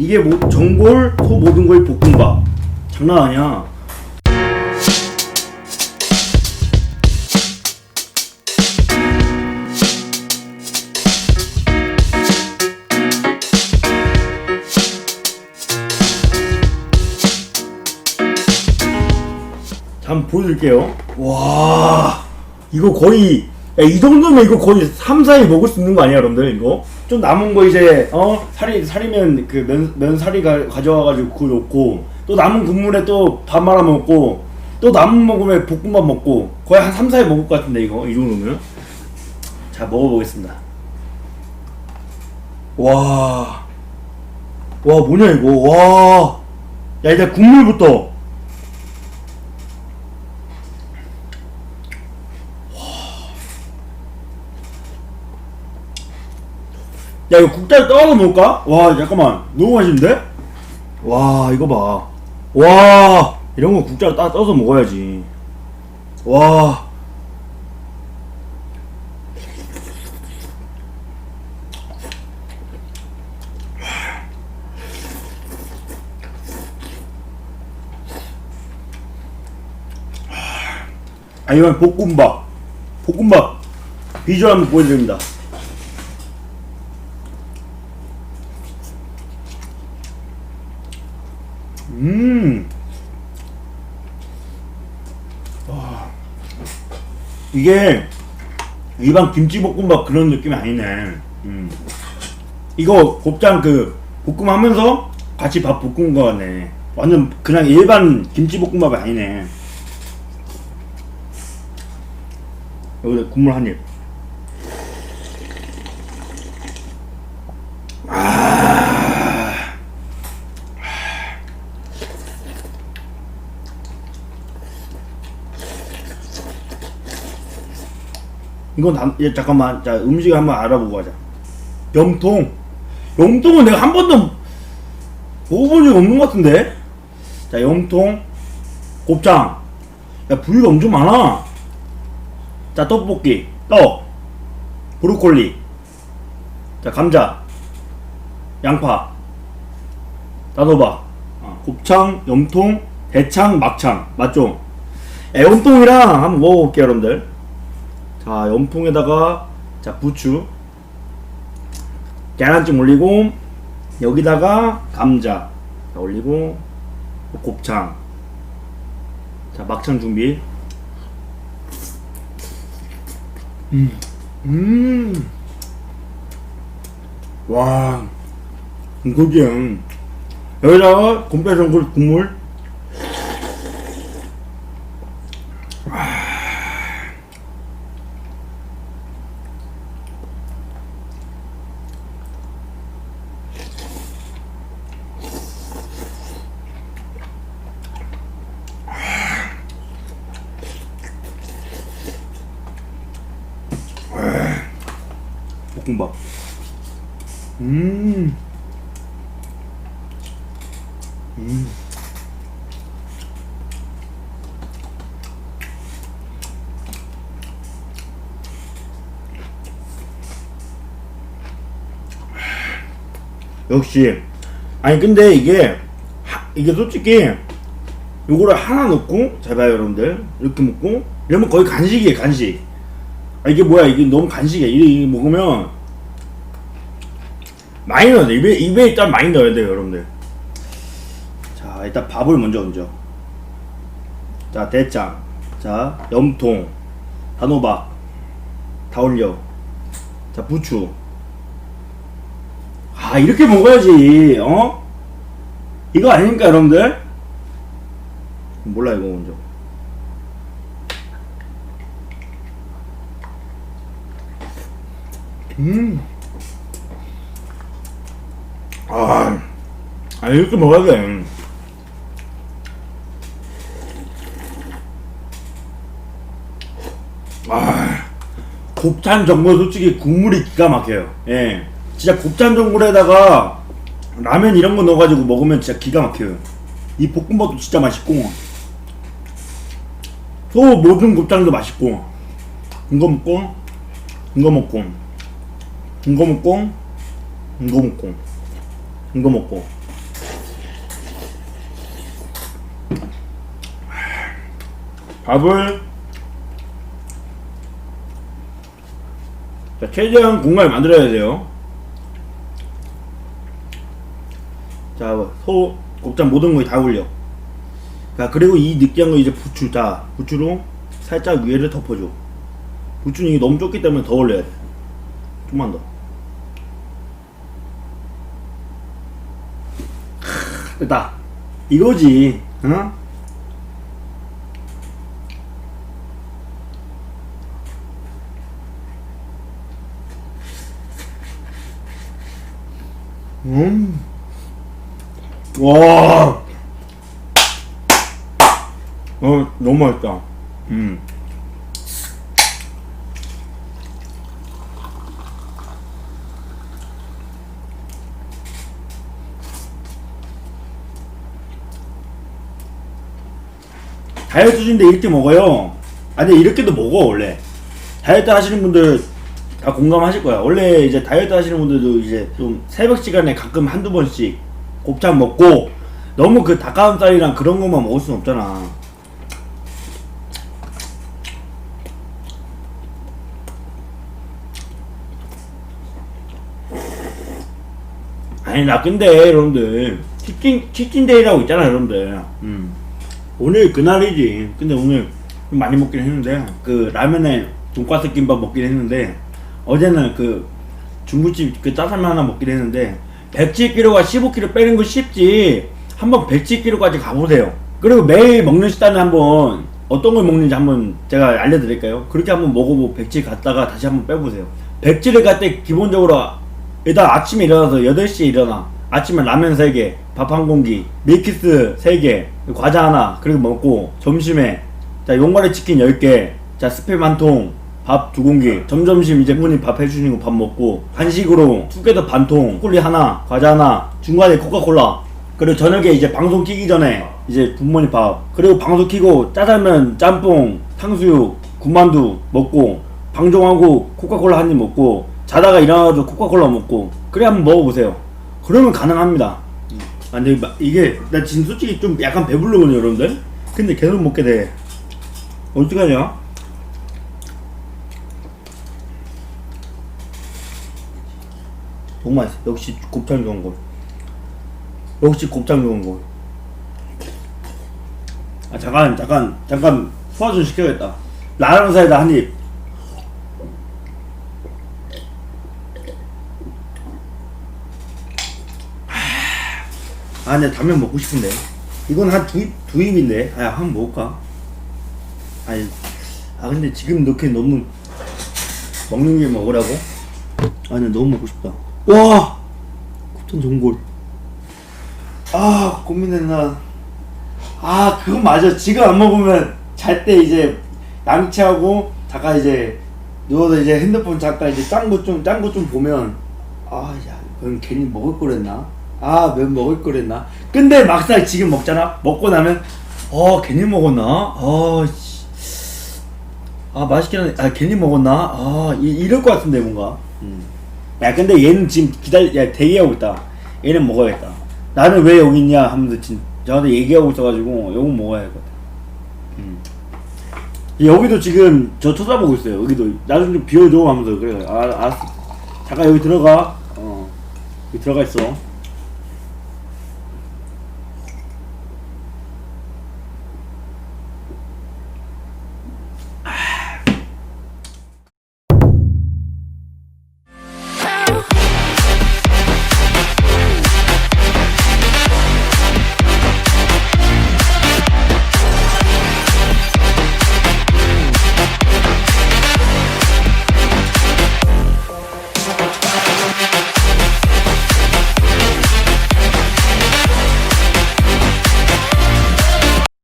이게 뭐 전골 소 모든 거의 볶음밥 장난 아니야 자, 한번 보여드릴게요. 와, 이거 거의, 야, 이 정도면 이거 거의 3, 4일 먹을 수 있는 거 아니야, 여러분들? 이거? 좀 남은 거 이제, 어? 살이, 살이면 그 면, 면사리 가, 가져와가지고 그거 넣고, 또 남은 국물에 또 밥 말아 먹고, 또 남은 먹으면 볶음밥 먹고, 거의 한 3, 4일 먹을 것 같은데, 이거? 이 정도면? 자, 먹어보겠습니다. 와, 와, 뭐냐, 이거? 와. 야, 일단 국물부터. 야 이거 국자에 떠서 먹을까? 와 잠깐만. 너무 맛있는데? 와 이거 봐 와 이런 거 국자에 따 떠서 먹어야지. 와. 아니면 볶음밥. 볶음밥. 비주얼 한번 보여드립니다 음. 와. 이게 일반 김치볶음밥 그런 느낌이 아니네. 음. 이거 곱창 그 볶음하면서 같이 밥 볶은 거 같네. 완전 그냥 일반 김치볶음밥이 아니네. 여기 국물 한 입. 이건 다, 예, 잠깐만. 자, 음식 한번 알아보고 가자. 염통. 염통은 내가 한 번도 먹어본 적 없는 것 같은데? 자, 염통. 곱창. 야, 부위가 엄청 많아. 자, 떡볶이. 떡. 브로콜리. 자, 감자. 양파. 단호박. 아, 곱창, 염통, 대창, 막창. 맞죠? 야, 염통이랑 한번 먹어볼게요, 여러분들. 자, 염통에다가 자, 부추. 계란찜 올리고 여기다가 감자 자, 올리고 곱창. 자, 막창 준비. 음. 음. 와. 이거지. 여기다가 곰빼전골 국물. 볶음밥. 음. 음. 역시 아니 근데 이게 하- 이게 솔직히 요거를 하나 넣고 잘 봐요 여러분들 이렇게 먹고 이러면 거의 간식이에요 간식 아 이게 뭐야 이게 너무 간식이야 이게, 이게 먹으면 많이 넣어야 돼 입에, 입에 일단 많이 넣어야 돼요 여러분들. 자 일단 밥을 먼저 얹어. 자 대짱 자 염통. 단호박. 다 올려. 자 부추. 아 이렇게 먹어야지 어? 이거 아닙니까 여러분들? 몰라 이거 먼저. 음. 아 이렇게 먹어야 돼. 아, 곱창 전골 솔직히 국물이 기가 막혀요. 예, 진짜 곱창 전골에다가 라면 이런 거 넣어가지고 먹으면 진짜 기가 막혀요. 이 볶음밥도 진짜 맛있고, 소 모든 곱창도 맛있고, 이거 먹고, 이거 먹고, 이거 먹고, 이거 먹고, 이거 먹고. 밥을 자, 최대한 공간을 만들어야 돼요. 자, 소, 곱창 모든 거다 올려. 자, 그리고 이 느끼한 거 이제 부추. 자, 부추로 살짝 위에를 덮어줘. 부추는 이게 너무 좁기 때문에 더 올려야 돼. 좀만 더. 크, 됐다. 이거지. 어? 음. 와. 어, 너무 맛있다. 음. 다이어트 중인데 이렇게 먹어요. 아니 이렇게도 먹어 원래. 다이어트 하시는 분들 다 공감하실 거야. 원래 이제 다이어트 하시는 분들도 이제 좀 새벽 시간에 가끔 한두 번씩 곱창 먹고 너무 그 닭가슴살이랑 그런 것만 먹을 순 없잖아. 아니 나 근데 여러분들 치킨 치킨데이라고 있잖아 여러분들. 음. 오늘 그날이지. 근데 오늘 좀 많이 먹긴 했는데 그 라면에 돈가스 김밥 먹긴 했는데 어제는 그 중국집 그 짜장면 하나 먹긴 했는데 107kg가 15kg 빼는 거 쉽지. 한번 107kg까지 가보세요. 그리고 매일 먹는 식단을 한번 어떤 걸 먹는지 한번 제가 알려드릴까요? 그렇게 한번 먹어보고 107 갔다가 다시 한번 빼보세요. 107을 갈때 기본적으로 일단 아침에 일어나서 8시에 일어나. 아침에 라면 3개, 밥 한 공기, 밀키스 3개, 과자 하나, 그리고 먹고, 점심에, 자, 용가리 치킨 10개, 자, 스팸 한 통, 밥 두 공기, 점점심 이제 부모님 밥 해주시는 거 밥 먹고, 간식으로 투게더 반 통, 초콜릿 하나, 과자 하나, 중간에 코카콜라, 그리고 저녁에 이제 방송 키기 전에 이제 부모님 밥, 그리고 방송 키고 짜장면, 짬뽕, 탕수육, 군만두 먹고, 방종하고 코카콜라 한 입 먹고, 자다가 일어나가지고 코카콜라 먹고, 그래 한번 먹어보세요. 그러면 가능합니다. 아, 근데 마- 이게 나 지금 솔직히 좀 약간 배부르거든요, 여러분들. 근데 계속 먹게 돼. 어떡하냐? 너무 맛있어. 역시 곱창 좋은 거. 역시 곱창 좋은 거. 아 잠깐 잠깐 잠깐 소화 좀 시켜야겠다. 라면 사이다 한 입. 아, 근데 당면 먹고 싶은데. 이건 한두 입, 두 입인데. 아, 한 번 먹을까? 아니, 아, 근데 지금 이렇게 너무 먹는 게 먹으라고? 아, 근데 너무 먹고 싶다. 와! 곱창 전골. 아, 고민된다. 아, 그건 맞아. 지금 안 먹으면 잘 때 이제 양치하고 잠깐 이제 누워서 이제 핸드폰 잠깐 이제 짠거 좀, 짠 거 좀 보면 아, 야, 이건 괜히 먹을 거랬나? 아, 면 먹을 거랬나? 근데 막상 지금 먹잖아? 먹고 나면, 어, 괜히 먹었나? 아, 씨. 아, 맛있긴 한데, 아, 괜히 먹었나? 아, 이, 이럴 것 같은데, 뭔가. 음. 야, 근데 얘는 지금 기다려, 야, 대기하고 있다. 얘는 먹어야겠다. 나는 왜 여기 있냐? 하면서 지금 저한테 얘기하고 있어가지고, 요거 먹어야 될것 같아. 음. 여기도 지금 저 쳐다보고 있어요. 여기도 나좀 좀 비워줘 하면서 그래. 아, 알았어. 잠깐 여기 들어가. 어. 여기 들어가 있어.